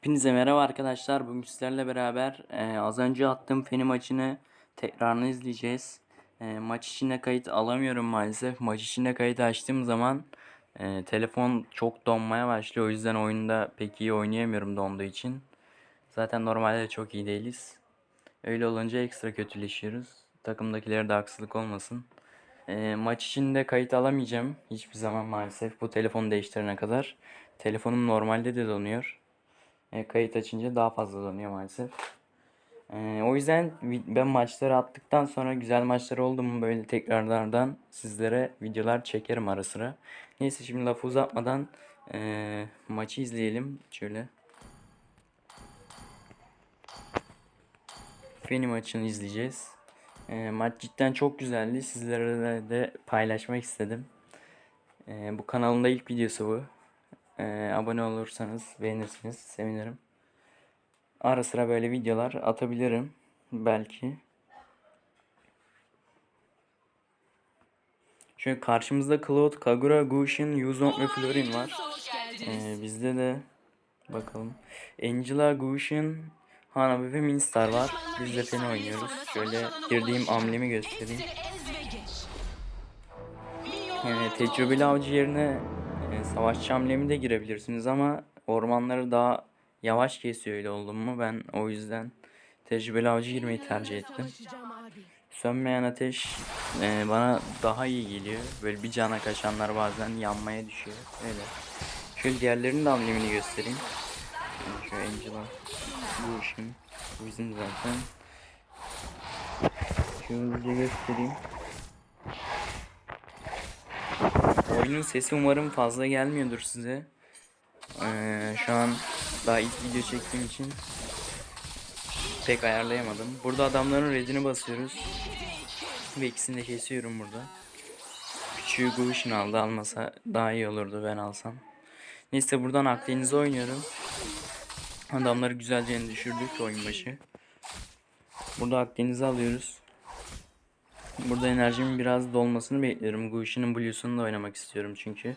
Hepinize merhaba arkadaşlar. Bugün sizlerle beraber e, az önce attığım Feni maçını tekrarını izleyeceğiz. E, maç içinde kayıt alamıyorum maalesef. Maç içinde kayıt açtığım zaman e, telefon çok donmaya başlıyor. O yüzden oyunda pek iyi oynayamıyorum donduğu için. Zaten normalde de çok iyi değiliz. Öyle olunca ekstra kötüleşiyoruz. Takımdakilere de haksızlık olmasın. E, maç içinde kayıt alamayacağım hiçbir zaman maalesef bu telefonu değiştirene kadar. Telefonum normalde de donuyor. E, kayıt açınca daha fazla donuyor maalesef. E, o yüzden ben maçları attıktan sonra güzel maçlar oldu mu böyle tekrarlardan sizlere videolar çekerim ara sıra. Neyse şimdi lafı uzatmadan e, maçı izleyelim şöyle. Feni maçını izleyeceğiz. E, maç cidden çok güzeldi. Sizlerle de paylaşmak istedim. E, bu kanalımda ilk videosu bu. E, abone olursanız beğenirsiniz sevinirim. Ara sıra böyle videolar atabilirim belki. Şöyle karşımızda Cloud, Kagura, Gushing, Yuzong ve Florin var. E, bizde de bakalım. Angela, Gushing, Hanabi ve Minstar var. Biz de fena oynuyoruz. Şöyle girdiğim amblemi göstereyim. Yani tecrübeli avcı yerine savaşçı amblemi de girebilirsiniz ama ormanları daha yavaş kesiyor öyle oldu mu ben o yüzden tecrübeli avcı girmeyi tercih ettim. Sönmeyen ateş e, bana daha iyi geliyor. Böyle bir cana kaçanlar bazen yanmaya düşüyor. Öyle. Şöyle diğerlerinin de amblemini göstereyim. Yani şöyle Angela. Bu işim. Bu bizim zaten. Şöyle göstereyim. Oyunun sesi umarım fazla gelmiyordur size. Ee, şu an daha ilk video çektiğim için pek ayarlayamadım. Burada adamların redini basıyoruz. Ve ikisini de kesiyorum burada. Küçüğü Gush'un aldı almasa daha iyi olurdu ben alsam. Neyse buradan Akdeniz'e oynuyorum. Adamları güzelce düşürdük oyun başı. Burada Akdeniz'i alıyoruz. Burada enerjimin biraz dolmasını bekliyorum. Gush'un Blue'sunu da oynamak istiyorum çünkü.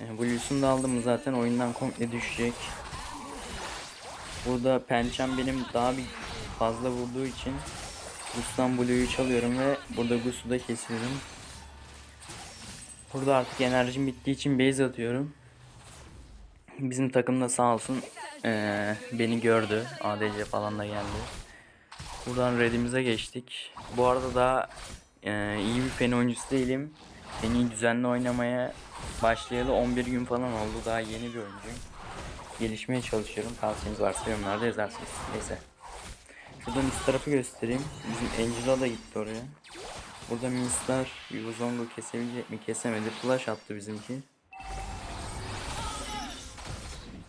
Yani Blue'sunu da aldım zaten oyundan komple düşecek. Burada pençem benim daha bir fazla vurduğu için Gus'tan Blue'yu çalıyorum ve burada Gus'u da kesiyorum. Burada artık enerjim bittiği için base atıyorum. Bizim takım da sağ olsun eee, beni gördü. ADC falan da geldi. Buradan redimize geçtik. Bu arada da eee, iyi bir fen oyuncusu değilim. Feni düzenli oynamaya başlayalı 11 gün falan oldu. Daha yeni bir oyuncuyum. Gelişmeye çalışıyorum. Tavsiyeniz varsa yorumlarda yazarsınız. Neyse. Şuradan üst tarafı göstereyim. Bizim Angela da gitti oraya. Burada Minstar Yuzong'u kesebilecek mi? Kesemedi. Flash attı bizimki.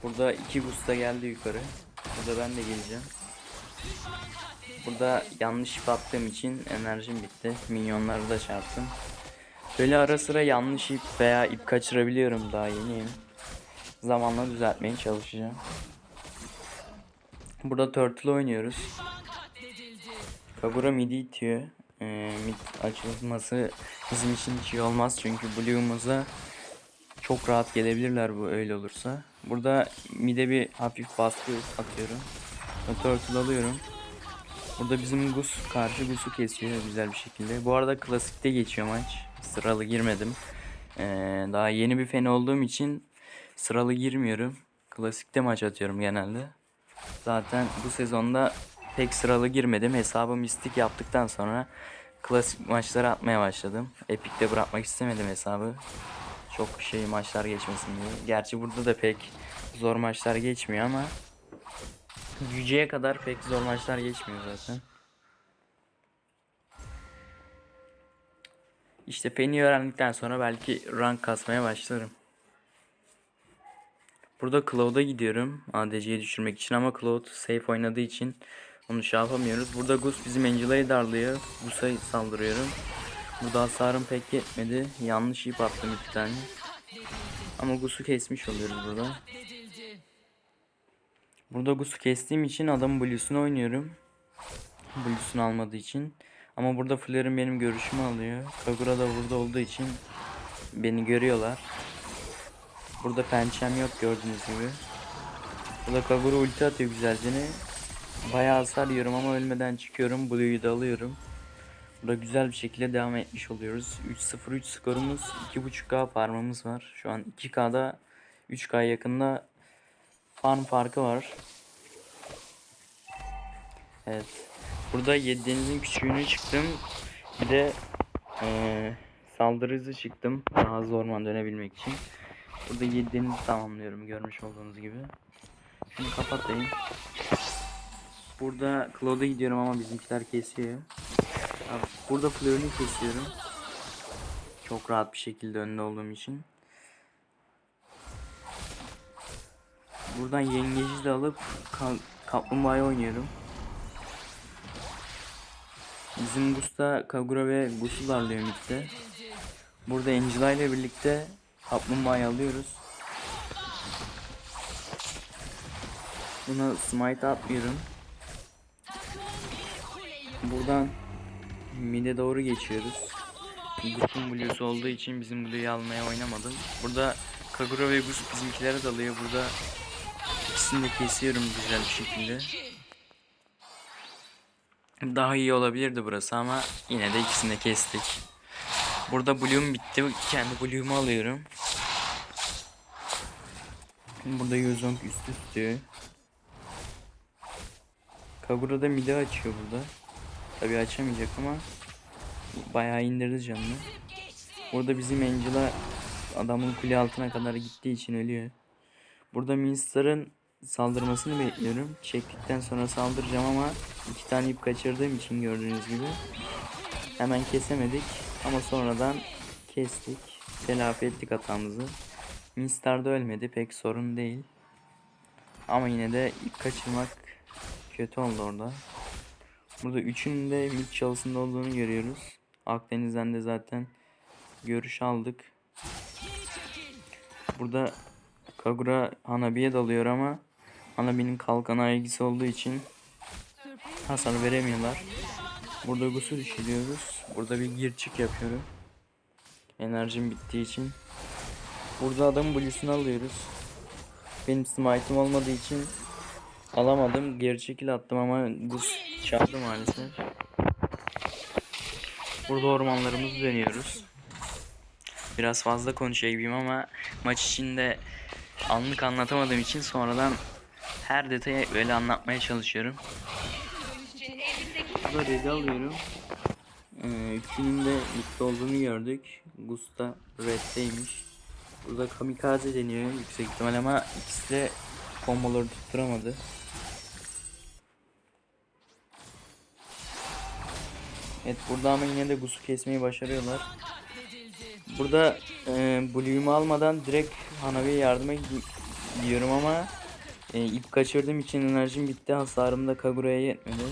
Burada iki Gusta geldi yukarı. Burada ben de geleceğim. Burada yanlış ip attığım için enerjim bitti. Minyonları da çarptım. Böyle ara sıra yanlış ip veya ip kaçırabiliyorum daha yeniyim. Zamanla düzeltmeye çalışacağım. Burada Turtle oynuyoruz. Kagura midi itiyor. Ee, mid açılması bizim için hiç iyi olmaz çünkü Blue'umuza çok rahat gelebilirler bu öyle olursa. Burada mid'e bir hafif baskı atıyorum. Turtle alıyorum. Burada bizim Gus karşı Gus'u kesiyor güzel bir şekilde. Bu arada klasikte geçiyor maç. Sıralı girmedim. Ee, daha yeni bir fen olduğum için sıralı girmiyorum. Klasikte maç atıyorum genelde. Zaten bu sezonda pek sıralı girmedim. Hesabı mistik yaptıktan sonra klasik maçları atmaya başladım. Epic'te bırakmak istemedim hesabı. Çok şey maçlar geçmesin diye. Gerçi burada da pek zor maçlar geçmiyor ama Yüce'ye kadar pek zor maçlar geçmiyor zaten. İşte Feni öğrendikten sonra belki rank kasmaya başlarım. Burada Cloud'a gidiyorum ADC'yi düşürmek için ama Cloud safe oynadığı için onu şey yapamıyoruz. Burada Gus bizim Angela'yı darlıyor. Gus'a saldırıyorum. Burada hasarım pek yetmedi. Yanlış ip attım iki tane. Ama Gus'u kesmiş oluyoruz burada. Burada Gus'u kestiğim için adamın Blue'sunu oynuyorum. Blue'sunu almadığı için. Ama burada Flare'ın benim görüşümü alıyor. Kagura da burada olduğu için beni görüyorlar. Burada pençem yok gördüğünüz gibi. Burada Kagura ulti atıyor güzelce. Bayağı hasar yiyorum ama ölmeden çıkıyorum. Blue'yu da alıyorum. Burada güzel bir şekilde devam etmiş oluyoruz. 3-0-3 skorumuz. 2.5k farmımız var. Şu an 2k'da 3k yakında farm farkı var. Evet. Burada 7 denizin küçüğünü çıktım. Bir de eee saldırı hızı çıktım. Daha hızlı orman dönebilmek için. Burada 7 denizi tamamlıyorum görmüş olduğunuz gibi. Şunu kapatayım. Burada Claude'a gidiyorum ama bizimkiler kesiyor. Burada Fleur'ünü kesiyorum. Çok rahat bir şekilde önde olduğum için. Buradan yengeci de alıp ka kaplumbağayı oynuyorum. Bizim Gusta Kagura ve Gus'u darlıyor midde. Burada Angela ile birlikte kaplumbağayı alıyoruz. Buna smite atmıyorum. Buradan mid'e doğru geçiyoruz. Gus'un blue'su olduğu için bizim blue'yu almaya oynamadım. Burada Kagura ve Gus bizimkilere dalıyor. Burada ikisini de kesiyorum güzel bir şekilde. Daha iyi olabilirdi burası ama yine de ikisini de kestik. Burada blue'um bitti. Kendi blue'umu alıyorum. Burada Yuzong üstü tutuyor. Kagura da mide açıyor burada. Tabi açamayacak ama bayağı indirdi canını. Burada bizim Angela adamın kule altına kadar gittiği için ölüyor. Burada Minstar'ın saldırmasını bekliyorum. Çektikten sonra saldıracağım ama iki tane ip kaçırdığım için gördüğünüz gibi hemen kesemedik ama sonradan kestik. Telafi ettik hatamızı. Minstar da ölmedi pek sorun değil. Ama yine de ip kaçırmak kötü oldu orada. Burada üçünün de mid çalısında olduğunu görüyoruz. Akdeniz'den de zaten görüş aldık. Burada Kagura Hanabi'ye dalıyor ama Hanabi'nin kalkana ilgisi olduğu için hasar veremiyorlar. Burada Gus'u düşürüyoruz. Burada bir gir çık yapıyorum. Enerjim bittiği için. Burada adamın bluesunu alıyoruz. Benim smite'ım olmadığı için alamadım. Geri çekil attım ama Gus çaldı maalesef. Burada ormanlarımızı dönüyoruz. Biraz fazla konuşayım ama maç içinde anlık anlatamadığım için sonradan her detayı böyle anlatmaya çalışıyorum. Burada red'i alıyorum. Ee, üçünün de mutlu olduğunu gördük. Gusta red'deymiş. Burada kamikaze deniyor yüksek ihtimal ama ikisi de komboları tutturamadı. Evet burada ama yine de Gus'u kesmeyi başarıyorlar. Burada e, Blue'umu almadan direkt Hanabi'ye yardıma gidi- gidiyorum ama e, ip kaçırdığım için enerjim bitti. Hasarım da Kagura'ya yetmedi.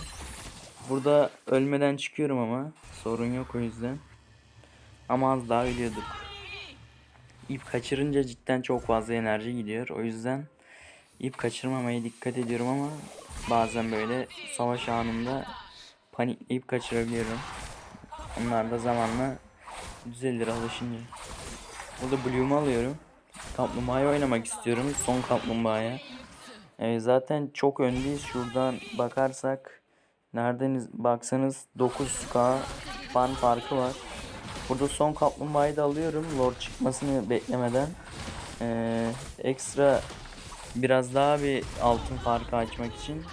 Burada ölmeden çıkıyorum ama sorun yok o yüzden. Ama az daha ölüyorduk. İp kaçırınca cidden çok fazla enerji gidiyor. O yüzden ip kaçırmamaya dikkat ediyorum ama bazen böyle savaş anında panikleyip kaçırabiliyorum. Onlar da zamanla düzelir alışınca. Burada Blue'umu alıyorum. Kaplumbağa'ya oynamak istiyorum. Son kaplumbağaya. Ee, zaten çok öndeyiz. Şuradan bakarsak nereden baksanız 9k fan farkı var. Burada son kaplumbağayı da alıyorum. Lord çıkmasını beklemeden. Ee, ekstra biraz daha bir altın farkı açmak için.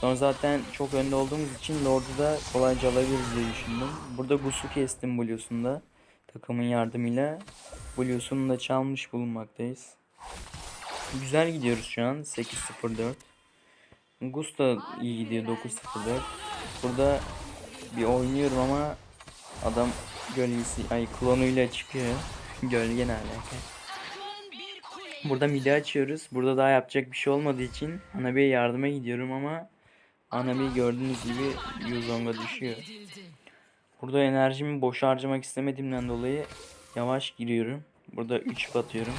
Sonra zaten çok önde olduğumuz için Lord'u da kolayca alabiliriz diye düşündüm. Burada Gus'u kestim Blue'sunda. Takımın yardımıyla. Blue'sunu da çalmış bulunmaktayız. Güzel gidiyoruz şu an. 8-0-4. Gus da iyi gidiyor 9-0-4. Burada bir oynuyorum ama adam gölgesi ay klonuyla çıkıyor. Gölge ne alaka? Burada midi açıyoruz. Burada daha yapacak bir şey olmadığı için Hanabi'ye yardıma gidiyorum ama Hanabi gördüğünüz gibi Yuzong'a düşüyor. Burada enerjimi boş harcamak istemediğimden dolayı yavaş giriyorum. Burada 3 batıyorum.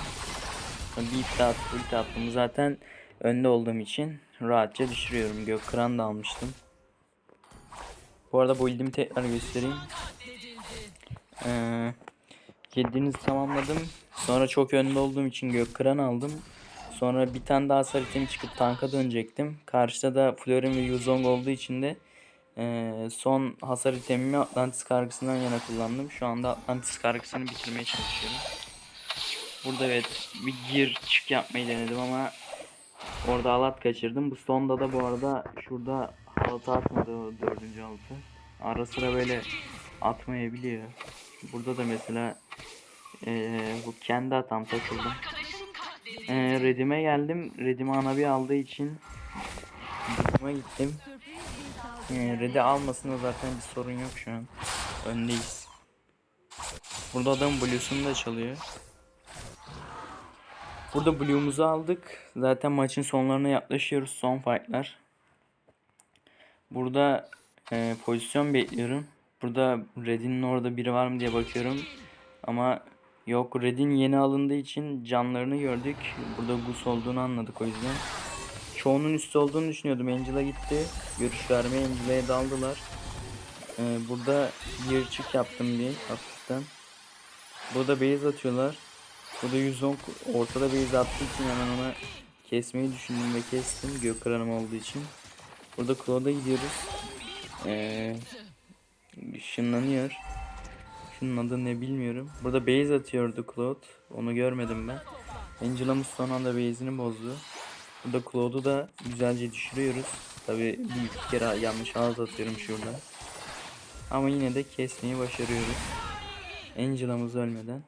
Bir daha atıp ulti attım. Zaten önde olduğum için rahatça düşürüyorum. Gök kıran da almıştım. Bu arada build'imi tekrar göstereyim. Ee, tamamladım. Sonra çok önde olduğum için gök kıran aldım. Sonra bir tane daha itemi çıkıp tanka dönecektim. Karşıda da Florin ve Yuzong olduğu için de eee, son hasar itemimi Atlantis kargısından yana kullandım. Şu anda Atlantis kargısını bitirmeye çalışıyorum. Burada evet bir gir çık yapmayı denedim ama orada alat kaçırdım. Bu sonda da bu arada şurada halatı atmadı o dördüncü halatı. Ara sıra böyle atmayabiliyor. Burada da mesela eee, bu kendi hatam takıldım. Eee Redim'e geldim. Redim'i ana bir aldığı için Redim'e gittim. Eee Red'i almasında zaten bir sorun yok şu an. Öndeyiz. Burada adam Blue'sunu da çalıyor. Burada Blue'umuzu aldık. Zaten maçın sonlarına yaklaşıyoruz. Son fightlar. Burada e, pozisyon bekliyorum. Burada Red'in orada biri var mı diye bakıyorum. Ama yok Red'in yeni alındığı için canlarını gördük. Burada Gus olduğunu anladık o yüzden. Çoğunun üstü olduğunu düşünüyordum. Angela gitti. Görüş vermeye Angela'ya daldılar. E, burada bir çık yaptım bir hafiften. Burada base atıyorlar. Burada 110 ortada base attığı için hemen ona kesmeyi düşündüm ve kestim. Gökranım olduğu için. Burada Claude'a gidiyoruz. Ee, ışınlanıyor. Şunun adı ne bilmiyorum. Burada base atıyordu Claude. Onu görmedim ben. Angela'mız son anda base'ini bozdu. Burada Claude'u da güzelce düşürüyoruz. Tabi bir kere yanlış ağız atıyorum şurada. Ama yine de kesmeyi başarıyoruz. Angela'mız ölmeden.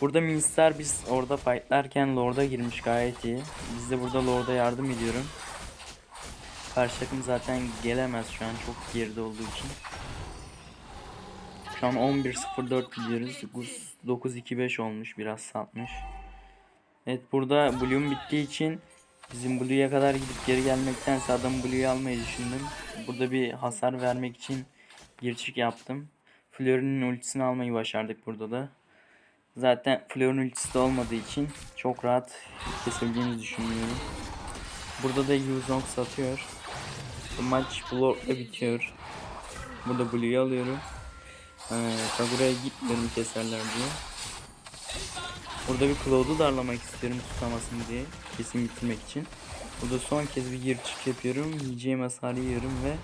Burada Minstar biz orada fightlarken Lord'a girmiş gayet iyi. Biz de burada Lord'a yardım ediyorum. Karşı takım zaten gelemez şu an çok geride olduğu için. Şu an 11.04 gidiyoruz. Gus 9.25 olmuş biraz satmış. Evet burada Blue'um bittiği için bizim Blue'ya kadar gidip geri gelmektense adam Blue'yu almayı düşündüm. Burada bir hasar vermek için çık yaptım. Fleury'nin ultisini almayı başardık burada da. Zaten Fleury'nin ultisi de olmadığı için çok rahat kesebileceğimizi düşünüyorum. Burada da Yuzong satıyor. Bu maç Blork'la bitiyor. Burada Blue'yu alıyorum. Ee, Kagura'ya gitmiyorum keserler diye. Burada bir Cloud'u darlamak istiyorum tutamasın diye. Kesin bitirmek için. Burada son kez bir gir çık yapıyorum. Yiyeceğim hasarı yiyorum ve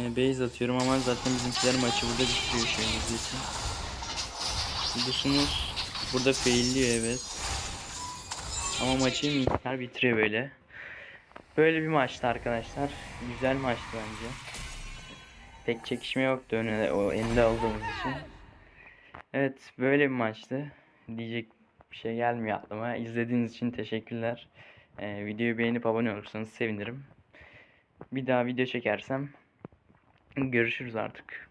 e, base atıyorum ama zaten bizimkiler maçı burada bitiriyor şu an için. Biliyorsunuz burada failliyor evet. Ama maçı Minkler bitiriyor böyle. Böyle bir maçtı arkadaşlar. Güzel maçtı bence. Pek çekişme yoktu önüne o elde olduğumuz için. Evet böyle bir maçtı. Diyecek bir şey gelmiyor aklıma. İzlediğiniz için teşekkürler. Ee, videoyu beğenip abone olursanız sevinirim. Bir daha video çekersem görüşürüz artık.